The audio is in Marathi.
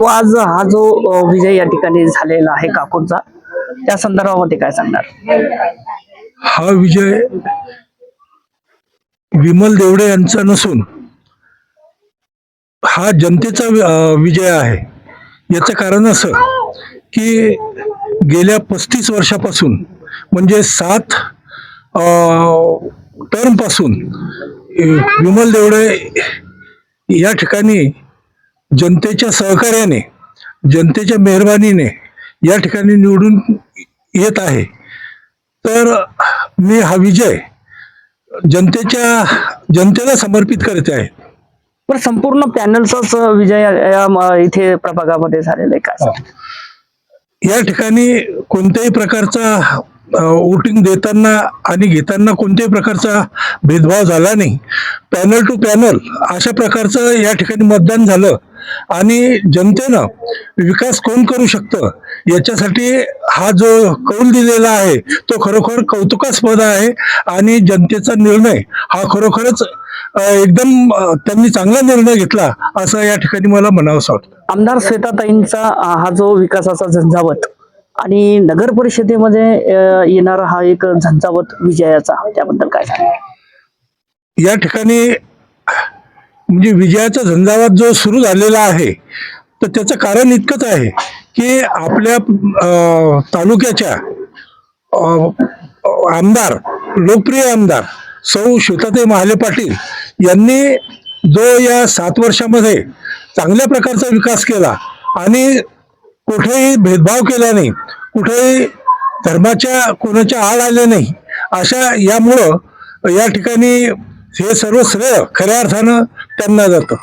तो आज हा जो विजय या ठिकाणी झालेला आहे काकूंचा त्या संदर्भामध्ये काय सांगणार? हा विजय विमल देवडे यांचा नसून हा जनतेचा विजय आहे. याचं कारण असं की गेल्या पस्तीस वर्षापासून म्हणजे सात टर्मपासून विमल देवडे या ठिकाणी जनतेच्या सहकार्याने जनतेच्या मेहरबानीने या ठिकाणी निवडून येत आहे. तर मी हा विजय जनतेच्या जनतेला समर्पित करत आहे. पण संपूर्ण पॅनलचाच विजय या- इथे प्रभागामध्ये झालेला आहे काय या ठिकाणी कोणत्याही प्रकारचा वोटिंग देताना आणि घेताना कोणत्याही प्रकारचा भेदभाव झाला नाही. पॅनल टू पॅनल अशा प्रकारचं या ठिकाणी मतदान झालं. आणि जनतेनं विकास कोण करू शकतं? याच्यासाठी हा जो कौल दिलेला आहे तो खरोखर कौतुकास्पद आहे आणि जनतेचा निर्णय हा खरोखरच एकदम त्यांनी चांगला निर्णय घेतला असं या ठिकाणी मला म्हणावंसं वाटतं. आमदार श्वेताताईंचा हा जो विकासाचा झंझावत आणि नगर परिषदेमध्ये येणारा हा एक झंझावत विजयाचा त्याबद्दल काय या ठिकाणी म्हणजे विजयाचा झंझावात जो सुरू झालेला आहे तर त्याचं कारण इतकंच आहे की आपल्या तालुक्याच्या आमदार लोकप्रिय आमदार सौ श्वेताताई महाले पाटील यांनी जो या सात वर्षामध्ये चांगल्या प्रकारचा विकास केला आणि कुठेही भेदभाव केला नाही कुठेही धर्माच्या कोणाच्या आड आले नाही अशा यामुळं या ठिकाणी हे सर्व श्रेय खऱ्या अर्थानं त्यांना जातं.